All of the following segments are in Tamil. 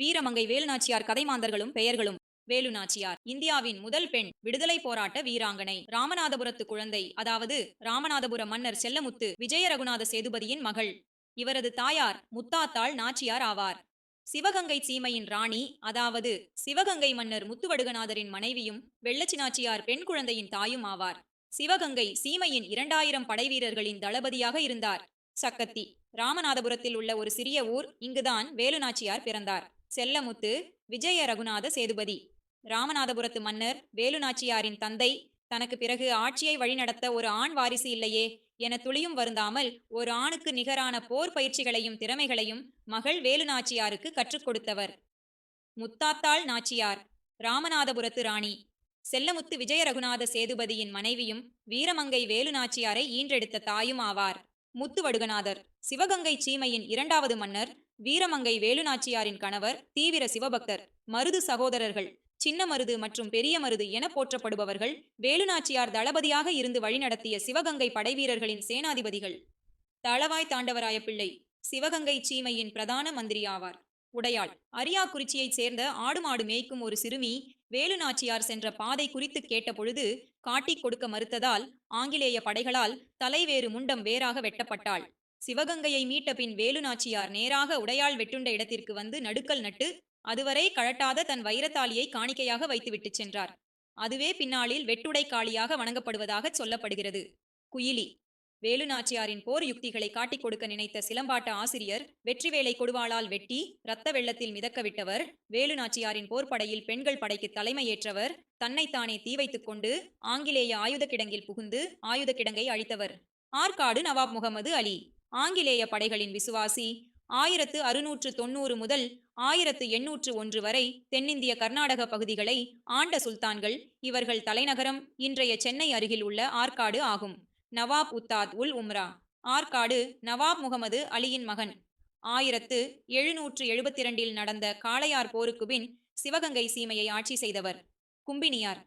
வீரமங்கை வேலுநாச்சியார் கதைமாந்தர்களும் பெயர்களும் வேலுநாச்சியார். இந்தியாவின் முதல் பெண் விடுதலை போராட்ட வீராங்கனை. ராமநாதபுரத்து குழந்தை அதாவது ராமநாதபுர மன்னர் செல்லமுத்து விஜய ரகுநாத சேதுபதியின் மகள். இவரது தாயார் முத்தாத்தாள் நாச்சியார் ஆவார். சிவகங்கை சீமையின் ராணி அதாவது சிவகங்கை மன்னர் முத்துவடுகநாதரின் மனைவியும் வெள்ளச்சி நாச்சியார் பெண் குழந்தையின் தாயும் ஆவார். சிவகங்கை சீமையின் இரண்டாயிரம் படைவீரர்களின் தளபதியாக இருந்தார். சக்கத்தி ராமநாதபுரத்தில் உள்ள ஒரு சிறிய ஊர் இங்குதான் வேலுநாச்சியார் பிறந்தார். செல்லமுத்து விஜய ரகுநாத சேதுபதி. ராமநாதபுரத்து மன்னர் வேலுநாச்சியாரின் தந்தை தனக்கு பிறகு ஆட்சியை வழிநடத்த ஒரு ஆண் வாரிசு இல்லையே என துளியும் வருந்தாமல் ஒரு ஆணுக்கு நிகரான போர் பயிற்சிகளையும் திறமைகளையும் மகள் வேலுநாச்சியாருக்கு கற்றுக் கொடுத்தவர். முத்தாத்தாள் நாச்சியார் ராமநாதபுரத்து ராணி. செல்லமுத்து விஜய ரகுநாத சேதுபதியின் மனைவியும் வீரமங்கை வேலுநாச்சியாரை ஈன்றெடுத்த தாயும் ஆவார். முத்துவடுகநாதர் சிவகங்கை சீமையின் இரண்டாவது மன்னர் வீரமங்கை வேலுநாச்சியாரின் கணவர் தீவிர சிவபக்தர் மருது சகோதரர்கள் சின்ன மருது மற்றும் பெரிய மருது என போற்றப்படுபவர்கள் வேலுநாச்சியார் தளபதியாக இருந்து வழிநடத்திய சிவகங்கை படைவீரர்களின் சேனாதிபதிகள். தளவாய் தாண்டவராய பிள்ளை சிவகங்கை சீமையின் பிரதான மந்திரி ஆவார். உடையாள் அரியாக்குறிச்சியைச் சேர்ந்த ஆடு மாடு மேய்க்கும் ஒரு சிறுமி வேலுநாச்சியார் சென்ற பாதை குறித்து கேட்டபொழுது காட்டிக் கொடுக்க மறுத்ததால் ஆங்கிலேய படைகளால் தலைவேறு முண்டம் வேறாக வெட்டப்பட்டாள். சிவகங்கையை மீட்ட பின் வேலுநாச்சியார் நேராக உடையாள் வெட்டுண்ட இடத்திற்கு வந்து நடுக்கல் நட்டு அதுவரை கழட்டாத தன் வைரத்தாலியை காணிக்கையாக வைத்துவிட்டு சென்றார். அதுவே பின்னாளில் வெட்டுடை காளியாக வணங்கப்படுவதாக சொல்லப்படுகிறது. குயிலி. வேலுநாச்சியாரின் போர் யுக்திகளை காட்டிக் கொடுக்க நினைத்த சிலம்பாட்ட ஆசிரியர் வெற்றிவேலை கொடுவாளால் வெட்டி இரத்த வெள்ளத்தில் மிதக்கவிட்டவர் வேலுநாச்சியாரின் போர்ப்படையில் பெண்கள் படைக்கு தலைமையேற்றவர் தன்னைத்தானே தீ வைத்துக் கொண்டு ஆங்கிலேய ஆயுத கிடங்கில் புகுந்து ஆயுத கிடங்கை அழித்தவர். ஆற்காடு நவாப் முகமது அலி. ஆங்கிலேய படைகளின் விசுவாசி ஆயிரத்து அறுநூற்று தொன்னூறு முதல் ஆயிரத்து எண்ணூற்று ஒன்று வரை தென்னிந்திய கர்நாடக பகுதிகளை ஆண்ட சுல்தான்கள் இவர்கள் தலைநகரம் இன்றைய சென்னை அருகில் உள்ள ஆற்காடு ஆகும். நவாப் உத்தாத் உல் உம்ரா. ஆற்காடு நவாப் முகமது அலியின் மகன். ஆயிரத்து எழுநூற்று எழுபத்தி இரண்டில் நடந்த காளையார் போருக்கு பின் சிவகங்கை சீமையை ஆட்சி செய்தவர். கும்பினியார்.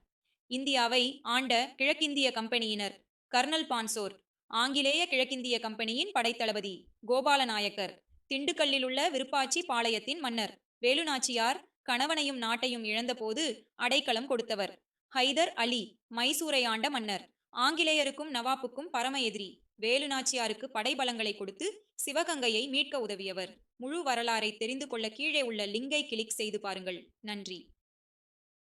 இந்தியாவை ஆண்ட கிழக்கிந்திய கம்பெனியினர் கர்னல் பான்சோர். ஆங்கிலேய கிழக்கிந்திய கம்பெனியின் படைத்தளபதி கோபாலநாயக்கர். திண்டுக்கல்லில் உள்ள விருப்பாச்சி பாளையத்தின் மன்னர். வேலுநாச்சியார் கணவனையும் நாட்டையும் இழந்தபோது அடைக்கலம் கொடுத்தவர். ஹைதர் அலி மைசூரை ஆண்ட மன்னர். ஆங்கிலேயருக்கும் நவாப்புக்கும் பரம எதிரி. வேலுநாச்சியாருக்கு படைபலங்களை கொடுத்து சிவகங்கையை மீட்க உதவியவர். முழு வரலாறை தெரிந்து கொள்ள கீழே உள்ள லிங்கை கிளிக் செய்து பாருங்கள். நன்றி.